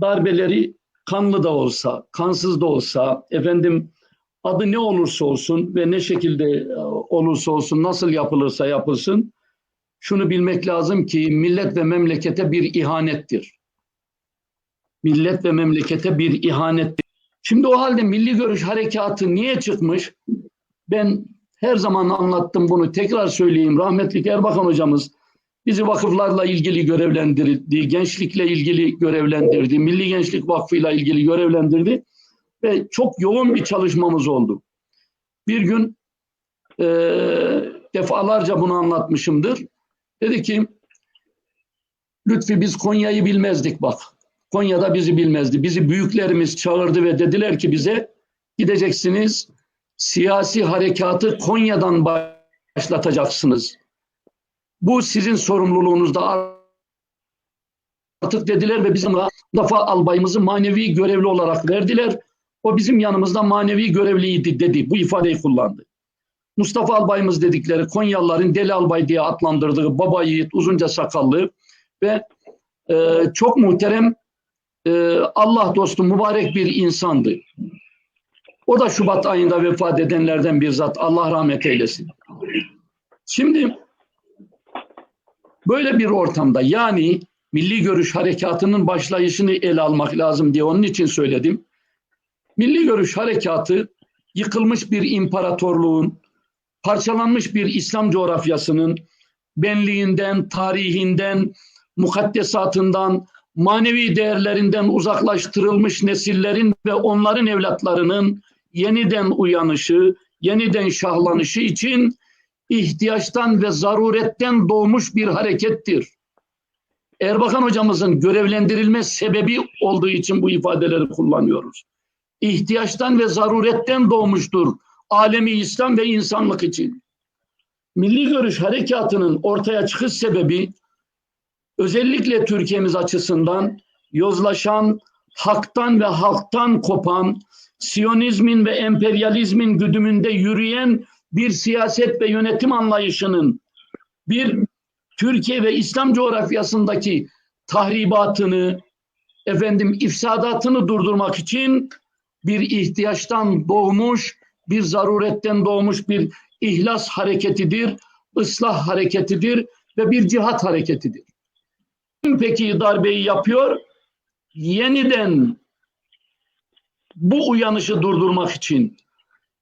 darbeleri kanlı da olsa, kansız da olsa, efendim adı ne olursa olsun ve ne şekilde e, olursa olsun, nasıl yapılırsa yapılsın, şunu bilmek lazım ki millet ve memlekete bir ihanettir. Millet ve memlekete bir ihanettir. Şimdi o halde Milli Görüş Harekatı niye çıkmış? Ben her zaman anlattım bunu. Tekrar söyleyeyim. Rahmetli Erbakan hocamız bizi vakıflarla ilgili görevlendirdi, gençlikle ilgili görevlendirdi, Milli Gençlik Vakfı'yla ilgili görevlendirdi ve çok yoğun bir çalışmamız oldu. Bir gün e, defalarca bunu anlatmışımdır. Dedi ki Lütfi biz Konya'yı bilmezdik bak. Konya'da bizi bilmezdi. Bizi büyüklerimiz çağırdı ve dediler ki bize gideceksiniz siyasi harekatı Konya'dan başlatacaksınız. Bu sizin sorumluluğunuzda artık dediler ve bizim Mustafa albayımızı manevi görevli olarak verdiler. O bizim yanımızda manevi görevliydi dedi. Bu ifadeyi kullandı. Mustafa albayımız dedikleri Konyalıların Deli Albay diye adlandırdığı baba yiğit, uzunca sakallı ve e, çok muhterem e, Allah dostu mübarek bir insandı. O da Şubat ayında vefat edenlerden bir zat. Allah rahmet eylesin. Şimdi böyle bir ortamda yani Milli Görüş Harekatı'nın başlayışını ele almak lazım diye onun için söyledim. Milli Görüş Harekatı yıkılmış bir imparatorluğun, parçalanmış bir İslam coğrafyasının benliğinden, tarihinden, mukaddesatından, manevi değerlerinden uzaklaştırılmış nesillerin ve onların evlatlarının yeniden uyanışı, yeniden şahlanışı için ihtiyaçtan ve zaruretten doğmuş bir harekettir. Erbakan hocamızın görevlendirilme sebebi olduğu için bu ifadeleri kullanıyoruz. İhtiyaçtan ve zaruretten doğmuştur alemi İslam ve insanlık için. Milli Görüş Harekatı'nın ortaya çıkış sebebi özellikle Türkiye'miz açısından yozlaşan, haktan ve halktan kopan, Siyonizmin ve emperyalizmin güdümünde yürüyen bir siyaset ve yönetim anlayışının bir Türkiye ve İslam coğrafyasındaki tahribatını, efendim ifsadatını durdurmak için bir ihtiyaçtan doğmuş, bir zaruretten doğmuş bir ihlas hareketidir, ıslah hareketidir ve bir cihat hareketidir. Kim peki darbeyi yapıyor? Yeniden bu uyanışı durdurmak için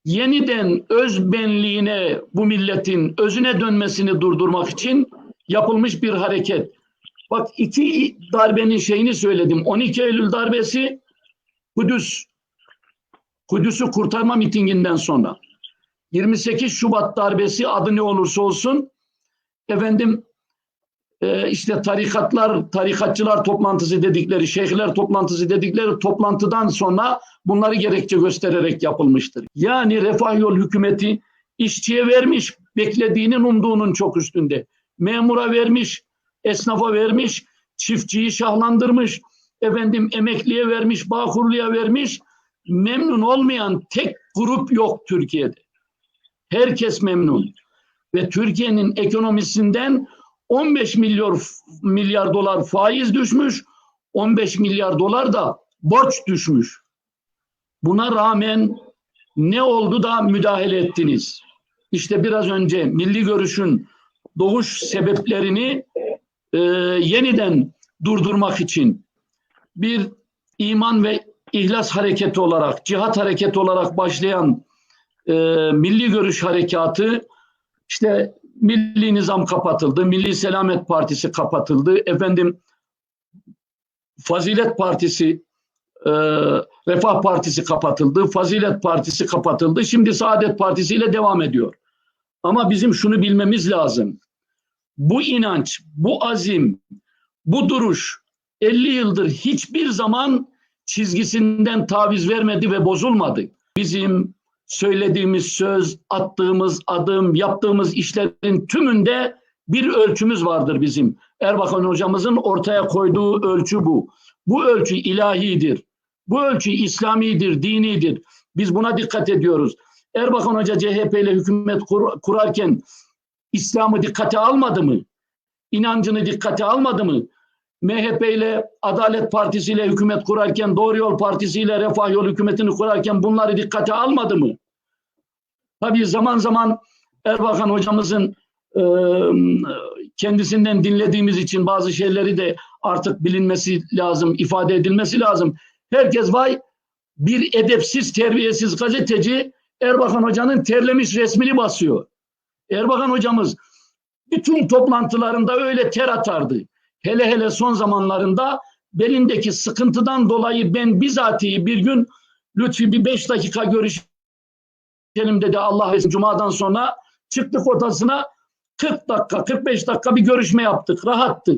yeniden öz benliğine bu milletin özüne dönmesini durdurmak için yapılmış bir hareket. Bak iki darbenin şeyini söyledim. 12 Eylül darbesi Kudüs Kudüs'ü kurtarma mitinginden sonra 28 Şubat darbesi adı ne olursa olsun efendim e, işte tarikatlar, tarikatçılar toplantısı dedikleri, şeyhler toplantısı dedikleri toplantıdan sonra bunları gerekçe göstererek yapılmıştır. Yani Refah Yol hükümeti işçiye vermiş, beklediğinin umduğunun çok üstünde. Memura vermiş, esnafa vermiş, çiftçiyi şahlandırmış, efendim emekliye vermiş, bağkurluya vermiş. Memnun olmayan tek grup yok Türkiye'de. Herkes memnun. Ve Türkiye'nin ekonomisinden 15 milyar milyar dolar faiz düşmüş, 15 milyar dolar da borç düşmüş. Buna rağmen ne oldu da müdahale ettiniz? İşte biraz önce milli görüşün doğuş sebeplerini e, yeniden durdurmak için bir iman ve ihlas hareketi olarak, cihat hareketi olarak başlayan e, milli görüş harekatı işte Milli Nizam kapatıldı, Milli Selamet Partisi kapatıldı, efendim Fazilet Partisi, e, Refah Partisi kapatıldı, Fazilet Partisi kapatıldı. Şimdi Saadet Partisi ile devam ediyor. Ama bizim şunu bilmemiz lazım. Bu inanç, bu azim, bu duruş 50 yıldır hiçbir zaman çizgisinden taviz vermedi ve bozulmadı. Bizim söylediğimiz söz, attığımız adım, yaptığımız işlerin tümünde bir ölçümüz vardır bizim. Erbakan hocamızın ortaya koyduğu ölçü bu. Bu ölçü ilahidir. Bu ölçü İslamidir, dinidir. Biz buna dikkat ediyoruz. Erbakan Hoca CHP ile hükümet kur, kurarken İslam'ı dikkate almadı mı? İnancını dikkate almadı mı? MHP ile Adalet Partisi ile hükümet kurarken, Doğru Yol Partisi ile Refah Yol hükümetini kurarken bunları dikkate almadı mı? Tabii zaman zaman Erbakan hocamızın e, kendisinden dinlediğimiz için bazı şeyleri de artık bilinmesi lazım, ifade edilmesi lazım. Herkes vay bir edepsiz, terbiyesiz gazeteci Erbakan hocanın terlemiş resmini basıyor. Erbakan hocamız bütün toplantılarında öyle ter atardı. Hele hele son zamanlarında belindeki sıkıntıdan dolayı ben bizatihi bir gün Lütfi bir beş dakika görüşelim dedi Allah versin Cuma'dan sonra çıktık odasına 40 dakika 45 dakika bir görüşme yaptık rahattı.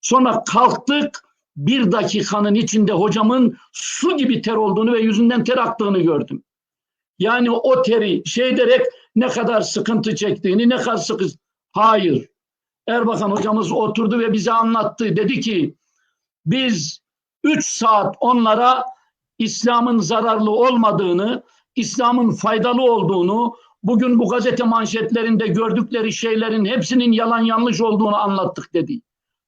Sonra kalktık bir dakikanın içinde hocamın su gibi ter olduğunu ve yüzünden ter aktığını gördüm. Yani o teri şey derek ne kadar sıkıntı çektiğini ne kadar sıkı hayır. Erbakan hocamız oturdu ve bize anlattı. Dedi ki biz 3 saat onlara İslam'ın zararlı olmadığını, İslam'ın faydalı olduğunu, bugün bu gazete manşetlerinde gördükleri şeylerin hepsinin yalan yanlış olduğunu anlattık dedi.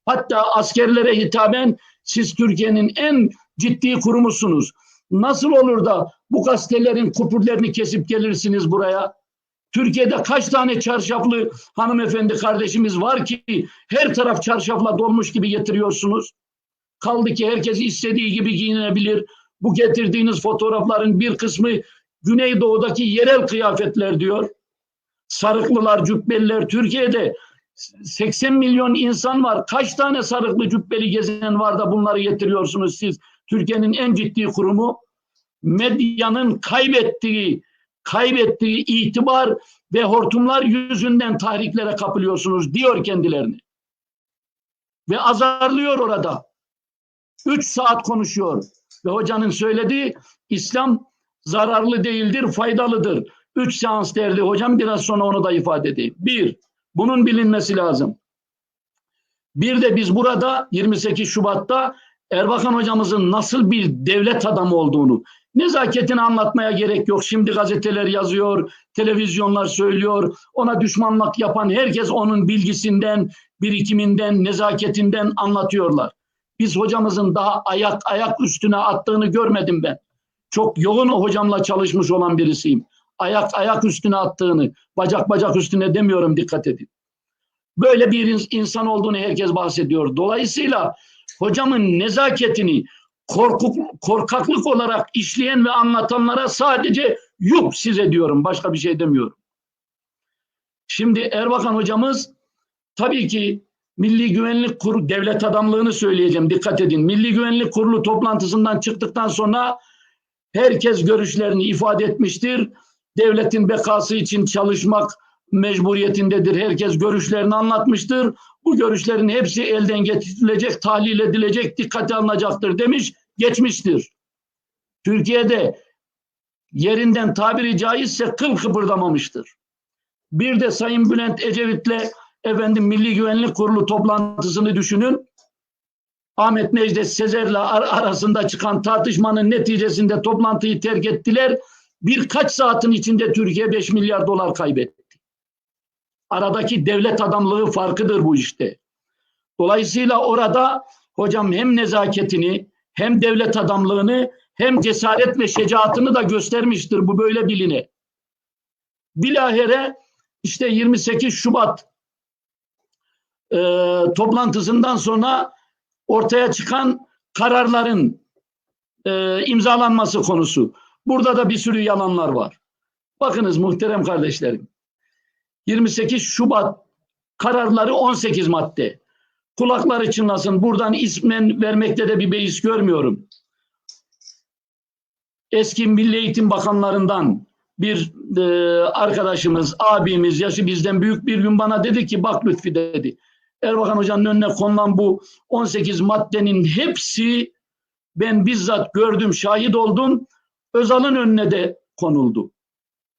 Hatta askerlere hitaben siz Türkiye'nin en ciddi kurumusunuz. Nasıl olur da bu gazetelerin kupurlerini kesip gelirsiniz buraya? Türkiye'de kaç tane çarşaflı hanımefendi kardeşimiz var ki her taraf çarşafla dolmuş gibi getiriyorsunuz? Kaldı ki herkes istediği gibi giyinebilir. Bu getirdiğiniz fotoğrafların bir kısmı Güneydoğu'daki yerel kıyafetler diyor. Sarıklılar, cübbeliler Türkiye'de 80 milyon insan var. Kaç tane sarıklı cübbeli gezen var da bunları getiriyorsunuz siz? Türkiye'nin en ciddi kurumu medyanın kaybettiği kaybettiği itibar ve hortumlar yüzünden tahriklere kapılıyorsunuz diyor kendilerini. Ve azarlıyor orada. Üç saat konuşuyor. Ve hocanın söylediği İslam zararlı değildir, faydalıdır. Üç seans derdi hocam biraz sonra onu da ifade edeyim. Bir, bunun bilinmesi lazım. Bir de biz burada 28 Şubat'ta Erbakan hocamızın nasıl bir devlet adamı olduğunu, nezaketini anlatmaya gerek yok. Şimdi gazeteler yazıyor, televizyonlar söylüyor. Ona düşmanlık yapan herkes onun bilgisinden, birikiminden, nezaketinden anlatıyorlar. Biz hocamızın daha ayak ayak üstüne attığını görmedim ben. Çok yoğun hocamla çalışmış olan birisiyim. Ayak ayak üstüne attığını, bacak bacak üstüne demiyorum dikkat edin. Böyle bir insan olduğunu herkes bahsediyor. Dolayısıyla hocamın nezaketini korkuk, korkaklık olarak işleyen ve anlatanlara sadece yuh size diyorum. Başka bir şey demiyorum. Şimdi Erbakan hocamız tabii ki Milli Güvenlik Kurulu devlet adamlığını söyleyeceğim. Dikkat edin. Milli Güvenlik Kurulu toplantısından çıktıktan sonra herkes görüşlerini ifade etmiştir. Devletin bekası için çalışmak mecburiyetindedir. Herkes görüşlerini anlatmıştır. Bu görüşlerin hepsi elden getirilecek, tahlil edilecek, dikkate alınacaktır demiş, geçmiştir. Türkiye'de yerinden tabiri caizse kıl kıpırdamamıştır. Bir de Sayın Bülent Ecevit'le efendim Milli Güvenlik Kurulu toplantısını düşünün. Ahmet Necdet Sezer'le ar arasında çıkan tartışmanın neticesinde toplantıyı terk ettiler. Birkaç saatin içinde Türkiye 5 milyar dolar kaybetti. Aradaki devlet adamlığı farkıdır bu işte. Dolayısıyla orada hocam hem nezaketini hem devlet adamlığını hem cesaret ve şecaatını da göstermiştir. Bu böyle biline. Bilahare işte 28 Şubat e, toplantısından sonra ortaya çıkan kararların e, imzalanması konusu. Burada da bir sürü yalanlar var. Bakınız muhterem kardeşlerim. 28 Şubat kararları 18 madde. Kulakları çınlasın. Buradan ismen vermekte de bir beis görmüyorum. Eski Milli Eğitim Bakanlarından bir e, arkadaşımız, abimiz, yaşı bizden büyük bir gün bana dedi ki bak Lütfi dedi. Erbakan Hoca'nın önüne konulan bu 18 maddenin hepsi ben bizzat gördüm, şahit oldum. Özal'ın önüne de konuldu.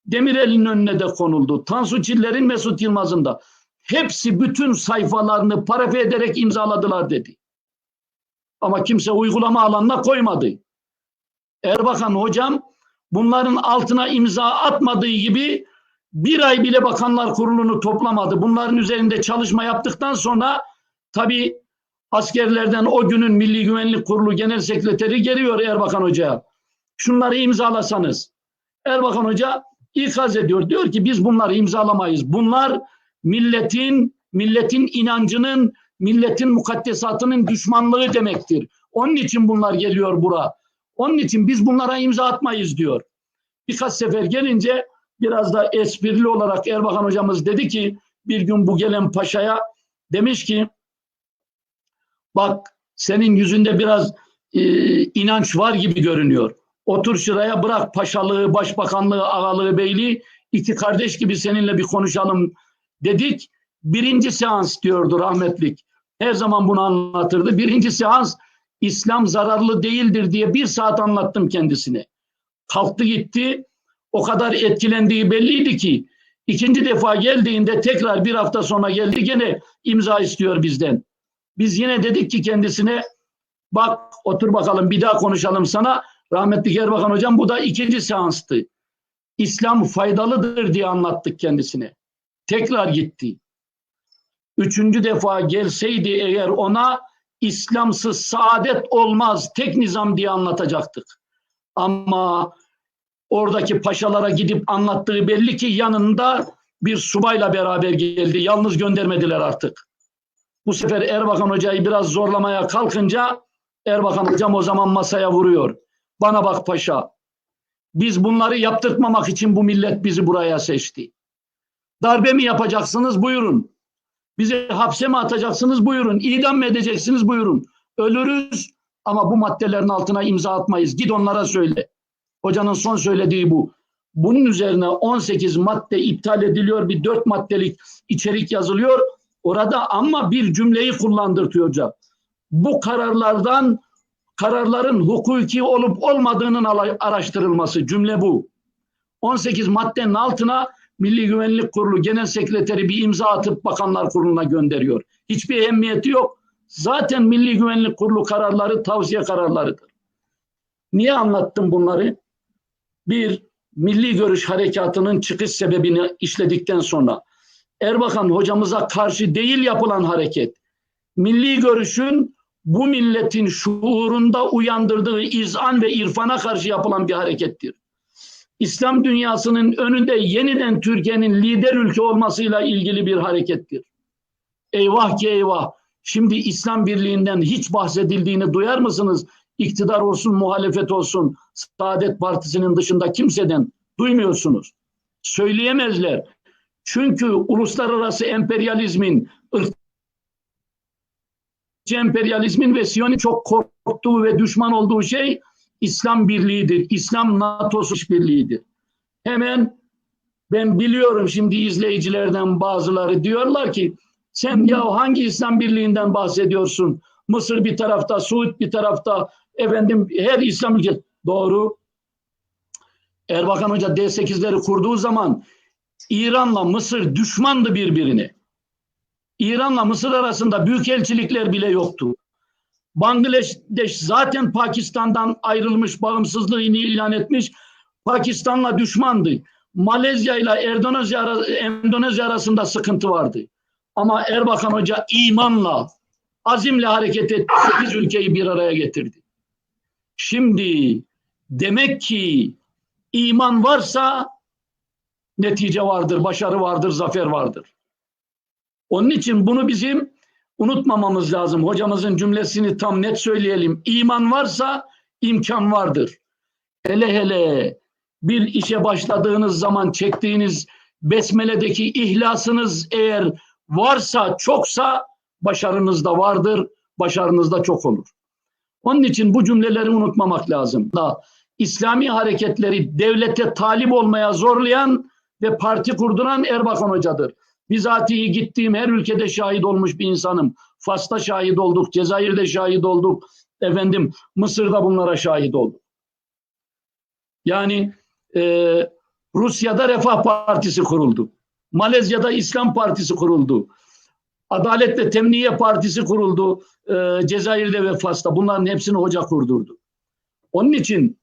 Demirel'in önüne de konuldu. Tansu Çiller'in Mesut Yılmaz'ın da. Hepsi bütün sayfalarını parafe ederek imzaladılar dedi. Ama kimse uygulama alanına koymadı. Erbakan hocam bunların altına imza atmadığı gibi bir ay bile bakanlar kurulunu toplamadı. Bunların üzerinde çalışma yaptıktan sonra tabii askerlerden o günün Milli Güvenlik Kurulu Genel Sekreteri geliyor Erbakan Hoca'ya. Şunları imzalasanız. Erbakan Hoca ikaz ediyor. Diyor ki biz bunları imzalamayız. Bunlar milletin milletin inancının, milletin mukaddesatının düşmanlığı demektir. Onun için bunlar geliyor bura. Onun için biz bunlara imza atmayız diyor. Birkaç sefer gelince biraz da esprili olarak Erbakan hocamız dedi ki bir gün bu gelen paşaya demiş ki bak senin yüzünde biraz e, inanç var gibi görünüyor. Otur şuraya bırak paşalığı, başbakanlığı, ağalığı, beyliği iki kardeş gibi seninle bir konuşalım dedik. Birinci seans diyordu rahmetlik. Her zaman bunu anlatırdı. Birinci seans İslam zararlı değildir diye bir saat anlattım kendisine. Kalktı gitti. O kadar etkilendiği belliydi ki ikinci defa geldiğinde tekrar bir hafta sonra geldi gene imza istiyor bizden. Biz yine dedik ki kendisine bak otur bakalım bir daha konuşalım sana. Rahmetli Erbakan hocam bu da ikinci seanstı. İslam faydalıdır diye anlattık kendisine. Tekrar gitti. Üçüncü defa gelseydi eğer ona İslamsız saadet olmaz tek nizam diye anlatacaktık. Ama oradaki paşalara gidip anlattığı belli ki yanında bir subayla beraber geldi. Yalnız göndermediler artık. Bu sefer Erbakan Hoca'yı biraz zorlamaya kalkınca Erbakan Hocam o zaman masaya vuruyor. Bana bak paşa. Biz bunları yaptırtmamak için bu millet bizi buraya seçti. Darbe mi yapacaksınız? Buyurun. Bizi hapse mi atacaksınız? Buyurun. İdam mı edeceksiniz? Buyurun. Ölürüz ama bu maddelerin altına imza atmayız. Git onlara söyle. Hocanın son söylediği bu. Bunun üzerine 18 madde iptal ediliyor. Bir 4 maddelik içerik yazılıyor. Orada ama bir cümleyi kullandırtıyor hocam. Bu kararlardan kararların hukuki olup olmadığının araştırılması cümle bu. 18 maddenin altına Milli Güvenlik Kurulu Genel Sekreteri bir imza atıp Bakanlar Kurulu'na gönderiyor. Hiçbir ehemmiyeti yok. Zaten Milli Güvenlik Kurulu kararları tavsiye kararlarıdır. Niye anlattım bunları? Bir, Milli Görüş Harekatı'nın çıkış sebebini işledikten sonra Erbakan hocamıza karşı değil yapılan hareket, milli görüşün bu milletin şuurunda uyandırdığı izan ve irfana karşı yapılan bir harekettir. İslam dünyasının önünde yeniden Türkiye'nin lider ülke olmasıyla ilgili bir harekettir. Eyvah ki eyvah. Şimdi İslam Birliği'nden hiç bahsedildiğini duyar mısınız? İktidar olsun, muhalefet olsun, Saadet Partisi'nin dışında kimseden duymuyorsunuz. Söyleyemezler. Çünkü uluslararası emperyalizmin, emperyalizmin ve Siyon'un çok korktuğu ve düşman olduğu şey İslam birliğidir. İslam NATO'su birliğidir. Hemen ben biliyorum şimdi izleyicilerden bazıları diyorlar ki sen ya hangi İslam birliğinden bahsediyorsun? Mısır bir tarafta, Suud bir tarafta, efendim her İslam ülkesi. Doğru. Erbakan Hoca D8'leri kurduğu zaman İran'la Mısır düşmandı birbirine. İran'la Mısır arasında büyük elçilikler bile yoktu. Bangladeş zaten Pakistan'dan ayrılmış, bağımsızlığını ilan etmiş. Pakistan'la düşmandı. Malezya ile Endonezya, Endonezya arasında sıkıntı vardı. Ama Erbakan Hoca imanla, azimle hareket etti. Sekiz ülkeyi bir araya getirdi. Şimdi demek ki iman varsa netice vardır, başarı vardır, zafer vardır. Onun için bunu bizim unutmamamız lazım. Hocamızın cümlesini tam net söyleyelim. İman varsa imkan vardır. Hele hele bir işe başladığınız zaman çektiğiniz besmeledeki ihlasınız eğer varsa çoksa başarınız da vardır, başarınız da çok olur. Onun için bu cümleleri unutmamak lazım. Da İslami hareketleri devlete talip olmaya zorlayan ve parti kurduran Erbakan Hoca'dır. Bizatihi gittiğim her ülkede şahit olmuş bir insanım. Fas'ta şahit olduk, Cezayir'de şahit olduk. Efendim Mısır'da bunlara şahit olduk. Yani e, Rusya'da Refah Partisi kuruldu. Malezya'da İslam Partisi kuruldu. Adalet ve Temniye Partisi kuruldu e, Cezayir'de ve Fas'ta. Bunların hepsini hoca kurdurdu. Onun için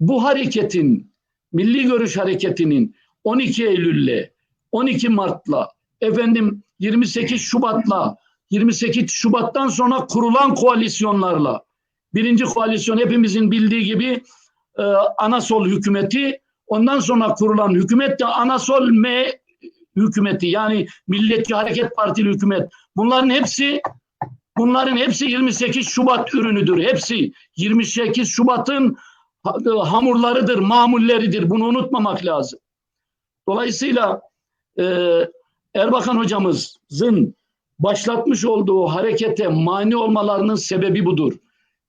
bu hareketin, Milli Görüş Hareketi'nin 12 Eylül'le 12 Mart'la efendim 28 Şubat'la 28 Şubat'tan sonra kurulan koalisyonlarla birinci koalisyon hepimizin bildiği gibi e, Anasol hükümeti ondan sonra kurulan hükümet de Anasol M hükümeti yani Milliyetçi Hareket Partili hükümet. Bunların hepsi bunların hepsi 28 Şubat ürünüdür. Hepsi 28 Şubat'ın ha- hamurlarıdır, mamulleridir. Bunu unutmamak lazım. Dolayısıyla e, Erbakan hocamızın başlatmış olduğu harekete mani olmalarının sebebi budur.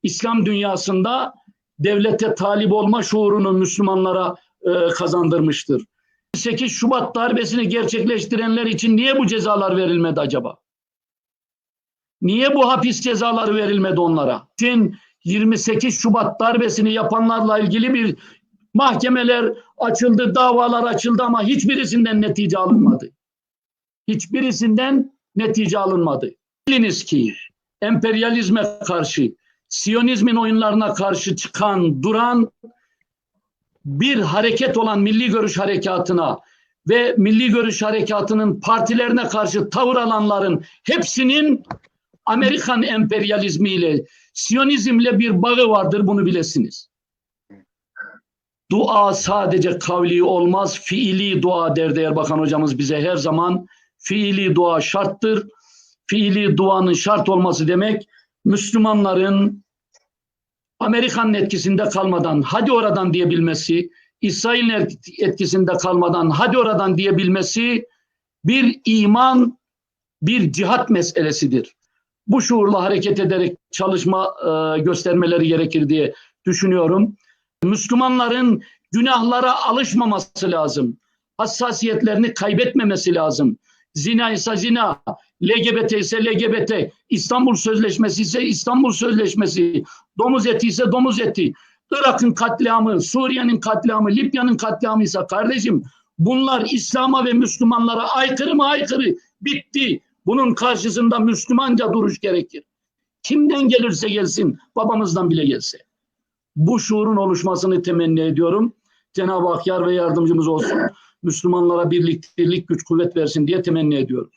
İslam dünyasında devlete talip olma şuurunu Müslümanlara e, kazandırmıştır. 8 Şubat darbesini gerçekleştirenler için niye bu cezalar verilmedi acaba? Niye bu hapis cezaları verilmedi onlara? Için 28 Şubat darbesini yapanlarla ilgili bir mahkemeler açıldı, davalar açıldı ama hiçbirisinden netice alınmadı. Hiçbirisinden netice alınmadı. Biliniz ki emperyalizme karşı, Siyonizmin oyunlarına karşı çıkan, duran bir hareket olan Milli Görüş Harekatı'na ve Milli Görüş Harekatı'nın partilerine karşı tavır alanların hepsinin Amerikan emperyalizmiyle, Siyonizmle bir bağı vardır bunu bilesiniz. Dua sadece kavli olmaz, fiili dua derdi Erbakan hocamız bize her zaman. Fiili dua şarttır. Fiili duanın şart olması demek Müslümanların Amerika'nın etkisinde kalmadan hadi oradan diyebilmesi, İsrail'in etkisinde kalmadan hadi oradan diyebilmesi bir iman, bir cihat meselesidir. Bu şuurla hareket ederek çalışma e, göstermeleri gerekir diye düşünüyorum. Müslümanların günahlara alışmaması lazım. Hassasiyetlerini kaybetmemesi lazım. Zina ise zina, LGBT ise LGBT, İstanbul Sözleşmesi ise İstanbul Sözleşmesi, domuz eti ise domuz eti. Irak'ın katliamı, Suriye'nin katliamı, Libya'nın katliamı ise kardeşim bunlar İslam'a ve Müslümanlara aykırı mı aykırı? Bitti. Bunun karşısında Müslümanca duruş gerekir. Kimden gelirse gelsin, babamızdan bile gelse. Bu şuurun oluşmasını temenni ediyorum. Cenab-ı Hak yar ve yardımcımız olsun. Müslümanlara birlik, birlik güç, kuvvet versin diye temenni ediyorum.